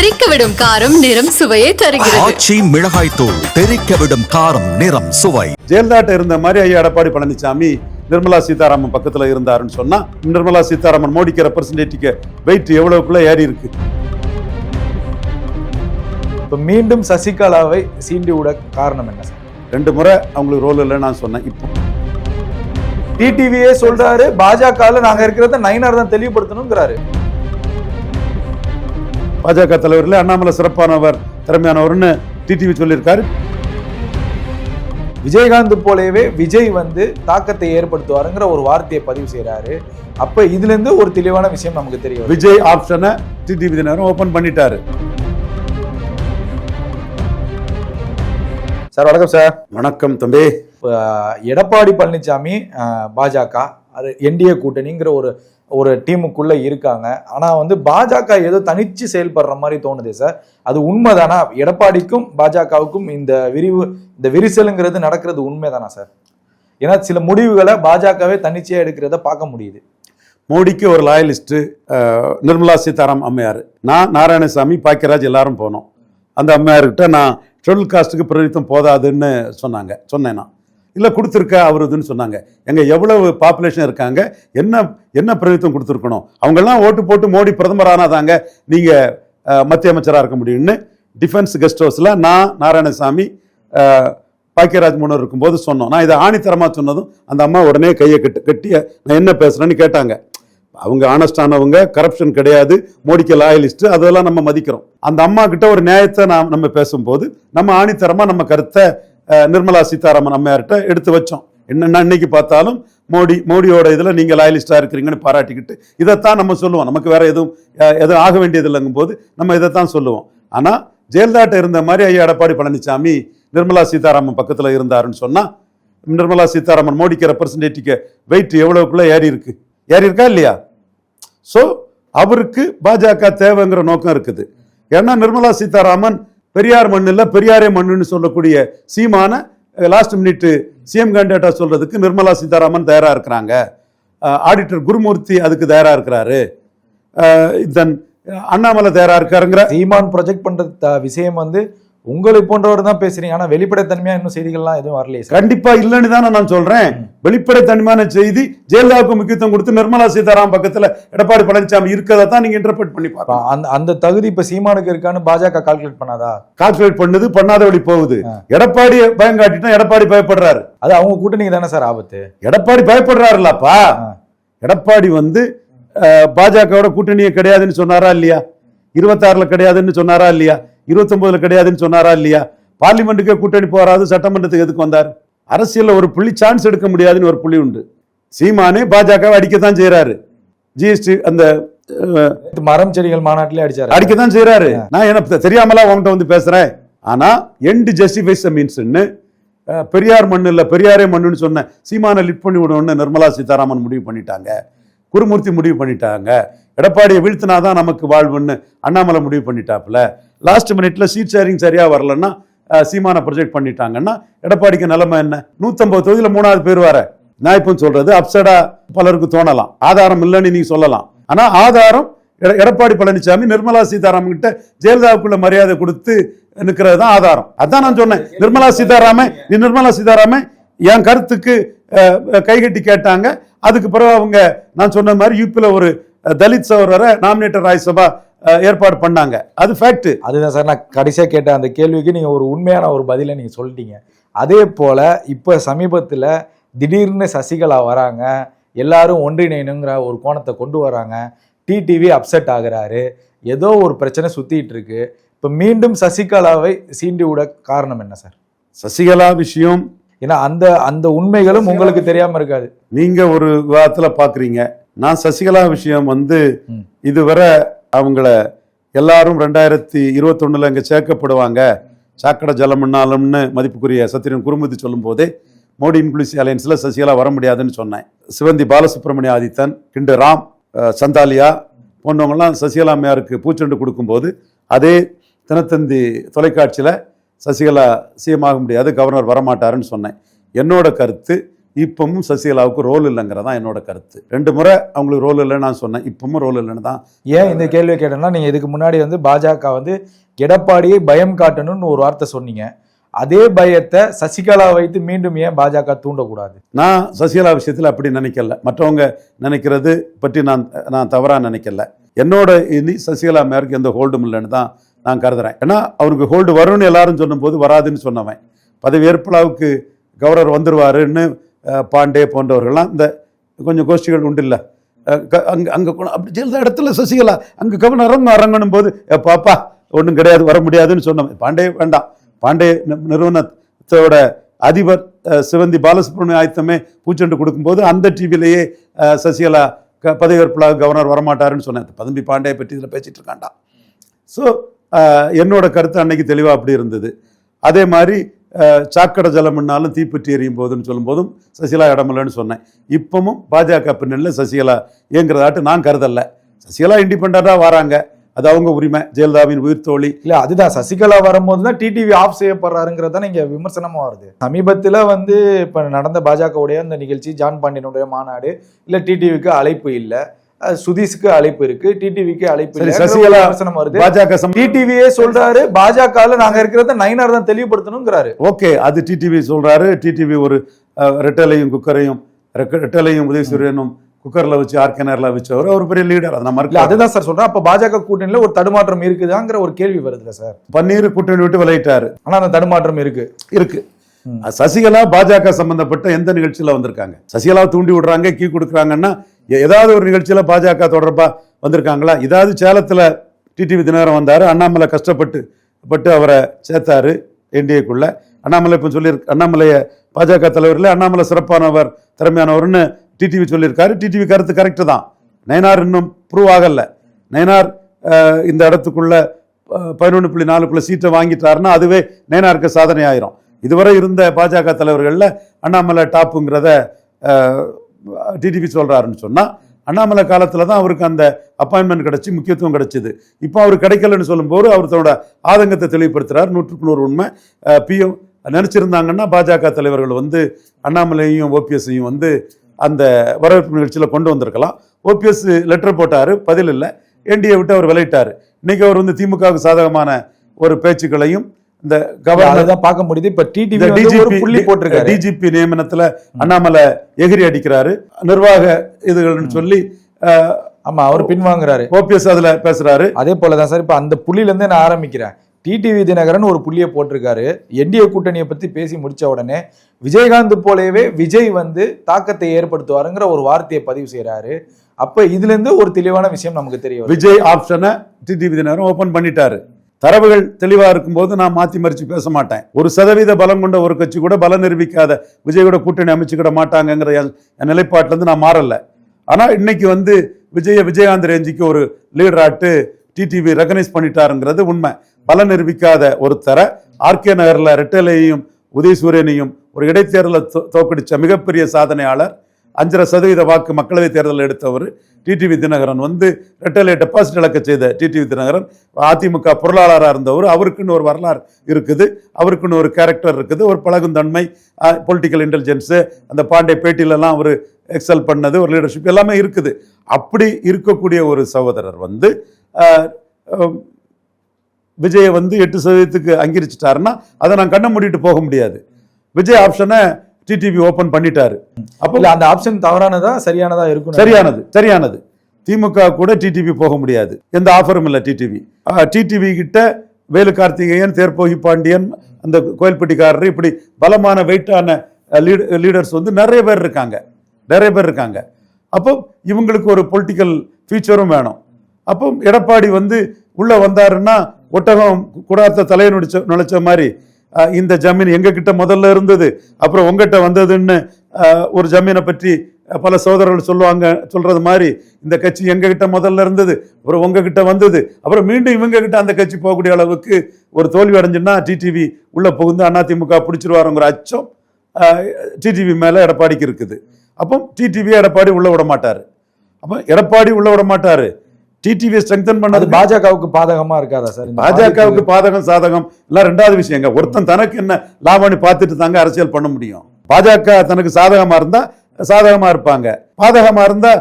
தெறிக்க விடும் காரம் நிறம் சுவையை தருகிறது. ஆச்சி மிளகாய் தூள் தெறிக்க விடும் காரம் நிறம் சுவை. ஜெயலலிதாட்ட இருந்த மாதிரி ஐயா எடப்பாடி பழனிசாமி நிர்மலா சீதாராமன் பக்கத்துல இருந்தாருன்னு சொன்னா நிர்மலா சீதாராமன் மோடிக்கு ரெப்ரசன்டேட்டிவ்க்கு வெயிட் எவ்வளவுக்குள்ள ஏறி இருக்கு? இப்போ மீண்டும் சசிகலாவை சீண்டி விட காரணம் என்ன சார்? ரெண்டு முறை அவங்களுக்கு ரோல் இல்லைன்னு நான் சொன்னேன் இப்போ. டிடிவியே சொல்றாரு பாஜகவில் நாங்க இருக்கிறத நயினார் தான் தெளிவுபடுத்தணுங்கிறாரு. பாஜக தலைவர்ல அண்ணாமலை சிறப்பானவர் திறமையானவர்னு டிடிவி சொல்லியிருக்காரு. விஜயகாந்த் போலவே விஜய் வந்து தாக்கத்தை ஏற்படுத்துவாருங்கிற ஒரு வார்த்தையை பதிவு செய்றாரு. அப்ப இதுல இருந்து ஒரு தெளிவான விஷயம் நமக்கு தெரிய வருது. விஜய் ஆப்ஷனை டிடிவி தினகரன் ஓபன் பண்ணிட்டாரு. சார் வணக்கம் சார். வணக்கம் தம்பி. எடப்பாடி பழனிசாமி பாஜக அது என்டிஏ கூட்டணிங்கிற ஒரு ஒரு டீமுக்குள்ள இருக்காங்க. ஆனா வந்து பாஜக ஏதோ தனிச்சு செயல்படுற மாதிரி தோணுதே சார். அது உண்மைதானா? எடப்பாடிக்கும் பாஜகவுக்கும் இந்த விரிவு இந்த விரிசலுங்கிறது நடக்கிறது உண்மைதானா சார்? ஏன்னா சில முடிவுகளை பாஜகவே தனிச்சையாக எடுக்கிறத பார்க்க முடியுது. மோடிக்கு ஒரு லாயலிஸ்ட் நிர்மலா சீதாராம் அம்மையார். நான் நாராயணசாமி பாக்கியராஜ் எல்லாரும் போனோம். அந்த அம்மையார்கிட்ட நான் ஷெட்யூல் காஸ்ட்டுக்கு பிரதித்தம் போதாதுன்னு சொன்னாங்க. சொன்னேன் நான். இல்லை கொடுத்துருக்க அவருதுன்னு சொன்னாங்க. எங்கள் எவ்வளவு பாப்புலேஷன் இருக்காங்க என்ன என்ன பிரதித்துவம் கொடுத்துருக்கணும்? அவங்கெல்லாம் ஓட்டு போட்டு மோடி பிரதமர் ஆனாதாங்க நீங்கள் மத்திய அமைச்சராக இருக்க முடியும்னு டிஃபென்ஸ் கெஸ்ட் ஹவுஸில் நான் நாராயணசாமி பாக்கியராஜ் முன்னர் இருக்கும்போது சொன்னோம். நான் இதை ஆணித்தரமாக சொன்னதும் அந்த அம்மா உடனே கையை கட்டு கட்டி நான் என்ன பேசுகிறேன்னு கேட்டாங்க. அவங்க ஆனஸ்டானவங்க கரப்ஷன் கிடையாது மோடிக்கு லாயலிஸ்ட்டு அதெல்லாம் நம்ம மதிக்கிறோம். அந்த அம்மா கிட்ட ஒரு நியாயத்தை நாம் நம்ம பேசும்போது நம்ம ஆணித்தரமாக நம்ம கருத்தை நிர்மலா சீதாராமன் அம்மையார்கிட்ட எடுத்து வச்சோம். என்னென்ன இன்னைக்கு பார்த்தாலும் மோடி மோடியோட இதில் நீங்கள் லாயலிஸ்டாக இருக்கிறீங்கன்னு பாராட்டிக்கிட்டு இதைத்தான் நம்ம சொல்லுவோம். நமக்கு வேற எதுவும் எதுவும் ஆக வேண்டியதில்லைங்கும் போது நம்ம இதைத்தான் சொல்லுவோம். ஆனால் ஜெயலலிதாட்ட இருந்த மாதிரி ஐயா எடப்பாடி பழனிசாமி நிர்மலா சீதாராமன் பக்கத்தில் இருந்தாருன்னு சொன்னால் நிர்மலா சீதாராமன் மோடிக்கு ரெப்ரசன்டேட்டிவ்க்கு வெயிட் எவ்வளோக்குள்ளே ஏறி இருக்கு? ஏறி இருக்கா இல்லையா? ஸோ அவருக்கு பாஜக தேவைங்கிற நோக்கம் இருக்குது. ஏன்னா நிர்மலா சீதாராமன் பெரியார் மண்ணில் பெரியாரே மண்ணுன்னு சொல்லக்கூடிய சீமான லாஸ்ட் மினிட் சிஎம் கேண்டேட்டா சொல்றதுக்கு நிர்மலா சீதாராமன் தயாராக இருக்கிறாங்க. ஆடிட்டர் குருமூர்த்தி அதுக்கு தயாராக இருக்கிறாரு. தென் அண்ணாமலை தயாராக இருக்காருங்கிற சீமான் ப்ரொஜெக்ட் பண்ற த- விஷயம் வந்து உங்களை போன்றவர் தான் பேசுறீங்க. ஆனா வெளிப்படைத்தன்மையா இன்னும் செய்திகள்லாம் எதுவும் வரலையே கண்டிப்பா இல்லைன்னு தானே நான் சொல்றேன். வெளிப்படைத்தன்மையான செய்தி ஜெயலலிதாவுக்கு முக்கியத்துவம் கொடுத்து நிர்மலா சீதாராமன் பக்கத்துல எடப்பாடி பழனிசாமி இருக்கதை தான் நீங்க இன்டர்பிரட் பண்ணி பார்க்கலாம் அந்த அந்த தகுதி இப்ப சீமானுக்கு இருக்கான்னு பாஜக கால்குலேட் பண்ணாதா? கால்குலேட் பண்ணுது பண்ணாத வழி போகுது. எடப்பாடி பயம் காட்டிட்டா எடப்பாடி பயப்படுறாரு. அது அவங்க கூட்டணிக்கு தானே சார் ஆபத்து? எடப்பாடி பயப்படுறாருல்லப்பா. ஆ. எடப்பாடி வந்து பாஜகவோட கூட்டணியே கிடையாதுன்னு சொன்னாரா இல்லையா? இருபத்தாறுல கிடையாதுன்னு சொன்னாரா இல்லையா? இருபத்தொன்பதுல கிடையாதுன்னு சொன்னாரா இல்லையா? பார்லிமெண்ட்டுக்கே கூட்டணி போறாது சட்டமன்றத்துக்கு எதுக்கு வந்தார்? அரசியல்ல ஒரு புள்ளி சான்ஸ் எடுக்க முடியாதுன்னு ஒரு புள்ளி உண்டு. சீமானே பாஜகவை அடிக்கத்தான் செய்றாரு. ஜிஎஸ்டி அந்த மரம் செடிகள் மாநாட்டிலே அடிச்சாரு? அடிக்கத்தான் செய்றாரு. நான் என்ன தெரியாமலா உங்ககிட்ட வந்து பேசுறேன்? ஆனா எண்ட் ஜஸ்டிஃபைஸ் மீன்ஸ்ன்னு பெரியார் மண்ணு இல்ல பெரியாரே மண்ணுன்னு சொன்ன சீமானை லிட் பண்ணி விடணும்னு நிர்மலா சீதாராமன் முடிவு பண்ணிட்டாங்க. குருமூர்த்தி முடிவு பண்ணிட்டாங்க. எடப்பாடியை வீழ்த்தினாதான் நமக்கு வாழ்வுன்னு அண்ணாமலை முடிவு பண்ணிட்டாப்புல. லாஸ்ட் மினிட்ல சீட் ஷேரிங் சரியா வரலன்னா சீமான ப்ரொஜெக்ட் பண்ணிட்டாங்கன்னா எடப்பாடிக்கு நிலைமை என்ன? நூத்தம்பது தொகுதியில் மூணாவது பேர் வர நான் இப்போ சொல்றது அப்சடா பலருக்கு தோணலாம். ஆதாரம் இல்லைன்னு நீங்க சொல்லலாம். ஆனா ஆதாரம் எட- எடப்பாடி பழனிசாமி நிர்மலா சீதாராமன் கிட்ட ஜெயலலிதாவுக்குள்ள மரியாதை கொடுத்து நிற்கிறது தான் ஆதாரம். அதான் நான் சொன்னேன். நிர்மலா சீதாராமன் நீ நிர்மலா சீதாராமன் என் கருத்துக்கு கைகட்டி கேட்டாங்க. அதுக்கு பிறகு அவங்க நான் சொன்ன மாதிரி யூபியில் ஒரு தலித் சகோதரரை நாமினேட்டர் ராஜ்சபா ஏற்பாடு பண்ணாங்க. அது ஃபேக்ட் அதுதான் சார் நான் கடைசியா கேட்ட அந்த கேள்விக்கு நீங்க ஒரு உண்மையான ஒரு பதிலை நீங்க சொல்லிட்டீங்க. அதே போல இப்ப சமீபத்துல திடீர்னு சசிகலா வராங்க எல்லாரும் ஒன்றிணைணுங்கிற ஒரு கோணத்தை கொண்டு வராங்க டிடிவி அப்செட் ஆகுறாரு ஏதோ ஒரு பிரச்சனை சுத்திட்டு இருக்கு. இப்ப மீண்டும் சசிகலாவை சீண்டி விட காரணம் என்ன சார்? சசிகலா விஷயம் ஏன்னா அந்த அந்த உண்மைகளும் உங்களுக்கு தெரியாம இருக்காது. நீங்க ஒரு விவாதத்துல பாக்குறீங்க. நான் சசிகலா விஷயம் வந்து. இதுவரை அவங்கள எல்லாரும் ரெண்டாயிரத்தி இருபத்தொன்னுல அங்கே சேர்க்கப்படுவாங்க. சாக்கடை ஜலமண்ணாலம்னு மதிப்புக்குரிய சத்திரன் குருமூர்த்தி சொல்லும்போதே மோடி இன்க்ளூசிவ் அலையன்ஸில் சசிகலா வர முடியாதுன்னு சொன்னேன். சிவந்தி பாலசுப்ரமணிய ஆதித்தன் கிண்டு ராம் சந்தாலியா போன்றவங்கலாம் சசிகலா அம்மையாருக்கு பூச்செண்டு கொடுக்கும்போது அதே தினத்தந்தி தொலைக்காட்சியில் சசிகலா சிஎம் ஆக முடியாது கவர்னர் வரமாட்டாருன்னு சொன்னேன். என்னோட கருத்து இப்பவும் சசிகலாவுக்கு ரோல் இல்லைங்கிறதான் என்னோட கருத்து. ரெண்டு முறை அவங்களுக்கு ரோல் இல்லைன்னு நான் சொன்னேன். இப்பவும் ரோல் இல்லைன்னு தான் ஏன் இந்த கேள்வியை கேட்டேன்னா நீங்க இதுக்கு முன்னாடி வந்து பாஜக வந்து எடப்பாடியை பயம் காட்டணும்னு ஒரு வார்த்தை சொன்னீங்க. அதே பயத்தை சசிகலா வைத்து மீண்டும் ஏன் பாஜக தூண்டக்கூடாது? நான் சசிகலா விஷயத்தில் அப்படி நினைக்கல. மற்றவங்க நினைக்கிறது பற்றி நான் நான் தவறாக நினைக்கல. என்னோட இனி சசிகலா மேற்கு எந்த ஹோல்டும் இல்லைன்னு தான் நான் கருதுறேன். ஏன்னா அவருக்கு ஹோல்டு வரும்னு எல்லாரும் சொன்னபோது வராதுன்னு சொன்னவன். பதவியேற்புலாவுக்கு கவர்னர் வந்துருவாருன்னு பாண்டே போன்றவர்கள்லாம் இந்த கொஞ்சம் கோஷ்டிகள் உண்டு இல்லை அங்கே அங்கே அப்படி சில இடத்துல சசிகலா அங்கே கவனம் அரங்க அரங்கணும் போது "ஏ, பாப்பா ஒன்றும் கிடையாது வர முடியாதுன்னு சொன்னோம் பாண்டே வேண்டாம். பாண்டே நிறுவனத்தோட அதிபர் சிவந்தி பாலசுப்ரமணிய ஆயத்தமே பூச்செண்டு கொடுக்கும்போது அந்த டிவிலேயே சசிகலா க பதவியேற்புல கவர்னர் வரமாட்டாருன்னு சொன்னேன். பதம்பி பாண்டே பற்றி இதில் பேசிகிட்டு இருக்காண்டா ஸோ என்னோட கருத்து அன்னைக்கு தெளிவாக அப்படி இருந்தது. அதே மாதிரி சாக்கடை ஜலம்னாலும் தீப்பற்றி எரியும் போதுன்னு சொல்லும்போதும் சசிகலா இடமில்லைன்னு சொன்னேன். இப்பவும் பாஜக பின்னணியில் சசிகலா இயங்குறதாட்டு நான் கருதல்ல. சசிகலா இண்டிபெண்ட்டாக வராங்க. அது அவங்க உரிமை. ஜெயலலிதாவின் உயிர் தோழி. இல்ல அதுதான். சசிகலா வரும்போது தான் டிடிவி ஆஃப் செய்யப்படுறாருங்கிறது தான் இங்க விமர்சனமா வருது. சமீபத்துல வந்து இப்ப நடந்த பாஜகவுடைய அந்த நிகழ்ச்சி ஜான் பாண்டியனுடைய மாநாடு இல்ல டிடிவிக்கு அழைப்பு இல்லை. சுதீஷுக்கு அழைப்பு இருக்கு டிடிவிக்கு அழைப்பு சசிகலா விமர்சனம் வருது. பாஜக டிடிவியே சொல்றாரு பாஜகல நாங்க இருக்கிறத நயினார் தான் தெளிவுபடுத்தணுங்கிறாரு. ஓகே அது டிடிவி சொல்றாரு. டிடிவி ஒரு ரெட்டலையும் குக்கரையும் ரெட்டலையும் உதயசூரியனும் குக்கர்ல வச்சு ஆர்கேனர்ல வச்சவர் அவர் பெரிய லீடர் அதை மறுக்கல. அதுதான் சார் சொல்றேன். அப்ப பாஜக கூட்டணியில ஒரு தடுமாற்றம் இருக்குதாங்கிற ஒரு கேள்வி வருதுல்ல சார் பன்னீர் கூட்டணி விட்டு விளையிட்டாரு ஆனா அந்த தடுமாற்றம் இருக்கு. இருக்கு. சசிகலா பாஜக சம்பந்தப்பட்ட எந்த நிகழ்ச்சியில வந்திருக்காங்க? சசிகலா தூண்டி விடுறாங்க கீ கொடுக்குறாங்கன்னா ஏதாவது ஒரு நிகழ்ச்சியில் பாஜக தொடர்பாக வந்திருக்காங்களா? ஏதாவது சேலத்தில் டிடிவி தினகரன் வந்தார் அண்ணாமலை கஷ்டப்பட்டு பட்டு அவரை சேர்த்தாரு என்டிஏக்குள்ளே. அண்ணாமலை இப்போ சொல்லி அண்ணாமலையை பாஜக தலைவரில் அண்ணாமலை சிறப்பானவர் திறமையானவர்னு டிடிவி சொல்லியிருக்காரு. டிடிவி கருத்து கரெக்டு தான். நயனார் இன்னும் ப்ரூவ் ஆகலை. நயனார் இந்த இடத்துக்குள்ள பதினொன்று புள்ளி நாலுக்குள்ளே சீட்டை வாங்கிட்டாருன்னா அதுவே நயனாருக்கு சாதனை ஆயிரும் இதுவரை இருந்த பாஜக தலைவர்களில் அண்ணாமலை டாப்புங்கிறத டிடிவி சொல்கிறாருன்னு சொன்னால் அண்ணாமலை காலத்தில் தான் அவருக்கு அந்த அப்பாயின்மெண்ட் கிடைச்சி முக்கியத்துவம் கிடைச்சிது. இப்போ அவர் கிடைக்கலன்னு சொல்லும்போது அவர் தன்னோட ஆதங்கத்தை தெளிவுபடுத்துகிறார் நூற்றுக்கு நூறு உண்மை. பிஎம் நினச்சிருந்தாங்கன்னா பாஜக தலைவர்கள் வந்து அண்ணாமலையும் ஓபிஎஸ்ஸையும் வந்து அந்த வரவேற்பு நிகழ்ச்சியில் கொண்டு வந்திருக்கலாம். ஓபிஎஸ் லெட்டர் போட்டார் பதில் இல்லை. என்டிஏ விட்டு அவர் விளையிட்டார் இன்றைக்கி அவர் வந்து திமுகவுக்கு சாதகமான ஒரு பேச்சுக்களையும் இந்த கவர்னர் அதுதான் பார்க்க முடியுது. இப்ப டிடிவி டிஜிபி புள்ளி போட்டிருக்காரு. டிஜிபி நியமனத்துல அண்ணாமலை எகிரி அடிக்கிறாரு. நிர்வாக இதுகள்னு சொல்லி ஆமா அவர் பின்வாங்குறாரு. ஓபிஎஸ் அதுல பேசுறாரு. அதே போலதான் சார் இப்ப அந்த புள்ளில இருந்தே நான் ஆரம்பிக்கிறேன். டிடிவி தினகரன் ஒரு புள்ளியை போட்டிருக்காரு. என்டிஏ கூட்டணியை பத்தி பேசி முடிச்ச உடனே விஜயகாந்த் போலவே விஜய் வந்து தாக்கத்தை ஏற்படுத்துவாருங்கிற ஒரு வார்த்தையை பதிவு செய்யறாரு அப்ப இதுல இருந்து ஒரு தெளிவான விஷயம் நமக்கு தெரிய வருது. விஜய் ஆப்ஷனை டிடிவி தினகரன் ஓபன் பண்ணிட்டாரு. தரவுகள் தெளிவா இருக்கும்போது நான் மாத்தி மறிச்சு பேச மாட்டேன். ஒரு சதவீத பலம் கொண்ட ஒரு கட்சி கூட பலம் நிரூபிக்காத விஜயோட கூட்டணி அமைச்சுக்கிட மாட்டாங்கங்கிற என் என் இருந்து நான் மாறல. ஆனா இன்னைக்கு வந்து விஜய விஜயகாந்த் ரேஞ்சிக்கு ஒரு லீடராட்டு டிடிவி ரெகனைஸ் பண்ணிட்டாருங்கிறது உண்மை. பலம் நிரூபிக்காத ஒருத்தரை ஆர்கே நகர்ல ரெட்டலையும் உதயசூரியனையும் ஒரு இடைத்தேர்தலை தோ- தோக்கடிச்ச மிகப்பெரிய சாதனையாளர் அஞ்சரை சதவீத வாக்கு மக்களவைத் தேர்தலில் எடுத்தவர் டிடிவி தினகரன். வந்து ரெட்டலை டெபாசிட் இழக்க செய்த டிடிவி தினகரன். அதிமுக பொருளாளராக இருந்தவர். அவருக்குன்னு ஒரு வரலாறு இருக்குது. அவருக்குன்னு ஒரு கேரக்டர் இருக்குது. ஒரு பழகுந்தன்மை பொலிட்டிக்கல் இன்டெலிஜென்ஸு அந்த பாண்டே பேட்டியிலலாம் அவர் எக்ஸல் பண்ணது ஒரு லீடர்ஷிப் எல்லாமே இருக்குது. அப்படி இருக்கக்கூடிய ஒரு சகோதரர் வந்து விஜயை வந்து எட்டு சதவீதத்துக்கு அங்கீகரிச்சிட்டாருன்னா அதை நான் கண்ணை மூடிட்டு போக முடியாது. விஜய் ஆப்ஷனை டிடிவி ஓபன் பண்ணிட்டாரு. அப்போ இல்ல அந்த ஆப்ஷன் தவறானதா சரியானதா இருக்கும் சரியானது சரியானது. திமுக கூட டிடிவி போக முடியாது. எந்த ஆஃபரும் இல்லை டிடிவி டிடிவி கிட்ட வேலு கார்த்திகேயன் தேர்போகி பாண்டியன் அந்த கோயில்பட்டிக்காரர் இப்படி பலமான வெயிட்டான லீடர்ஸ் வந்து நிறைய பேர் இருக்காங்க. நிறைய பேர் இருக்காங்க. அப்போ இவங்களுக்கு ஒரு பொலிட்டிக்கல் ஃபியூச்சரும் வேணும். அப்போ எடப்பாடி வந்து உள்ள வந்தாருன்னா ஒட்டகம் குடாத்த தலையை நுடிச்ச நுழைச்ச மாதிரி இந்த ஜமீன் எங்ககிட்ட முதல்ல இருந்தது அப்புறம் உங்ககிட்ட வந்ததுன்னு ஒரு ஜமீனை பற்றி பல சோதரர்கள் சொல்லுவாங்க சொல்றது மாதிரி இந்த கட்சி எங்ககிட்ட முதல்ல இருந்தது அப்புறம் உங்ககிட்ட வந்தது அப்புறம் மீண்டும் இவங்க கிட்ட அந்த கட்சி போகக்கூடிய அளவுக்கு ஒரு தோல்வி அடைஞ்சுன்னா டிடிவி உள்ள புகுந்து அதிமுக பிடிச்சிருவாருங்கிற அச்சம் டிடிவி மேல எடப்பாடிக்கு இருக்குது. அப்போ டிடிவி எடப்பாடி உள்ள விட மாட்டாரு. அப்போ எடப்பாடி உள்ள விட மாட்டாரு. டிடிவியை ஸ்ட்ரெங்தன் பண்ணது பாஜகவுக்கு பாதகமா இருக்காதா சார்? பாஜகவுக்கு பாதகம் சாதகம் எல்லாம் ரெண்டாவது விஷயங்க ஒருத்தன் தனக்கு என்ன லாபம்னு பார்த்துட்டு தாங்க அரசியல் பண்ண முடியும். பாஜக தனக்கு சாதகமா இருந்தா சாதகமா இருப்பாங்க. பாதகமா இருந்தா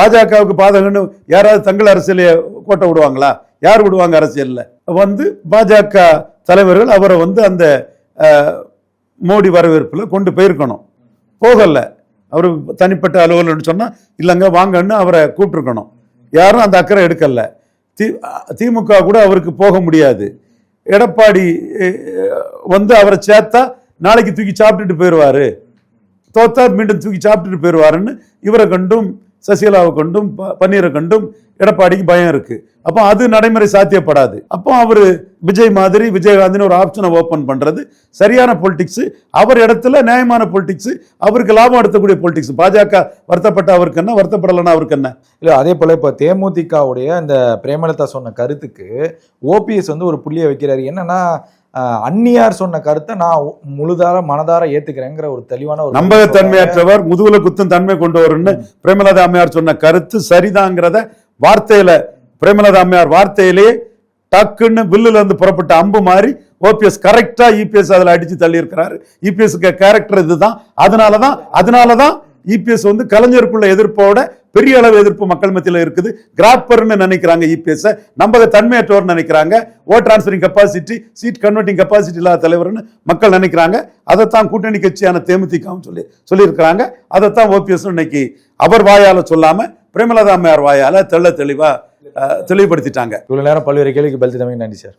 பாஜகவுக்கு பாதகம்னு யாராவது தங்கள் அரசியலையே கோட்டை விடுவாங்களா? யார் விடுவாங்க அரசியல்ல? வந்து பாஜக தலைவர்கள் அவரை வந்து அந்த மோடி வரவேற்பில் கொண்டு போயிருக்கணும். போகல. அவர் தனிப்பட்ட அலுவலர்னு சொன்னா இல்லைங்க வாங்கன்னு அவரை கூப்பிட்டுருக்கணும் யாரும் அந்த அக்கறை எடுக்கல. தி திமுக கூட அவருக்கு போக முடியாது. எடப்பாடி வந்து அவரை சேர்த்தா நாளைக்கு தூக்கி சாப்பிட்டுட்டு போயிடுவாரு. தோத்தா மீண்டும் தூக்கி சாப்பிட்டுட்டு போயிடுவாருன்னு இவரை கண்டும் சசிகலாவை கண்டும் ப- பன்னீரை கண்டும் எடப்பாடிக்கு பயம் இருக்கு. அப்போ அது நடைமுறை சாத்தியப்படாது. அப்போ அவர் விஜய் மாதிரி விஜயகாந்தின்னு ஒரு ஆப்ஷனை ஓப்பன் பண்றது. சரியான பொலிட்டிக்ஸ் அவர் இடத்துல நியாயமான பொலிட்டிக்ஸ் அவருக்கு லாபம் எடுத்தக்கூடிய பொலிட்டிக்ஸ் பாஜக வருத்தப்பட்ட அவருக்கு என்ன வருத்தப்படலைன்னா அவருக்கு என்ன? இல்லை அதே போல இப்போ தேமுதிகவுடைய அந்த பிரேமலதா சொன்ன கருத்துக்கு ஓபிஎஸ் வந்து ஒரு புள்ளியை வைக்கிறாரு. என்னன்னா அந்நியார் சொன்ன கருத்தை நான் முழுதார மனதார ஏத்துக்கிறேங்கிற ஒரு தெளிவான ஒரு நம்பகத்தன்மையற்றவர் முதுகுல குத்தும் தன்மை கொண்டவர்னு பிரேமலதா அம்மையார் சொன்ன கருத்து சரிதாங்கிறத வார்த்தையில பிரேமலதா அம்மையார் வார்த்தையிலேயே டக்குன்னு பில்லுல இருந்து புறப்பட்ட அம்பு மாதிரி ஓபிஎஸ் கரெக்டா இபிஎஸ் அதுல அடிச்சு தள்ளி இருக்கிறாரு இபிஎஸ்க்கு கேரக்டர் இதுதான். அதனாலதான் அதனாலதான் இபிஎஸ் வந்து கலைஞருக்குள்ள எதிர்ப்போட பெரிய அளவு எதிர்ப்பு மக்கள் மத்தியில இருக்குது. கிராப்பர்னு நினைக்கிறாங்க இபிஎஸ் நம்பக தன்மையற்றவர் நினைக்கிறாங்க. ஓ transferring capacity seat converting capacity இல்லாத தலைவர்னு மக்கள் நினைக்கிறாங்க. அதைத்தான் கூட்டணி கட்சியான தேமுதிகவும் சொல்லி சொல்லியிருக்கிறாங்க. அதைத்தான் ஓபிஎஸ் இன்னைக்கு அவர் வாயால சொல்லாம பிரேமலதா அம்மையார் வாயால தெள்ள தெளிவா அஹ், தெளிவுபடுத்திட்டாங்க. இவ்வளோ நேரம் பல்வேறு கேள்விக்கு பதில் தமிழ் நன்றி சார்.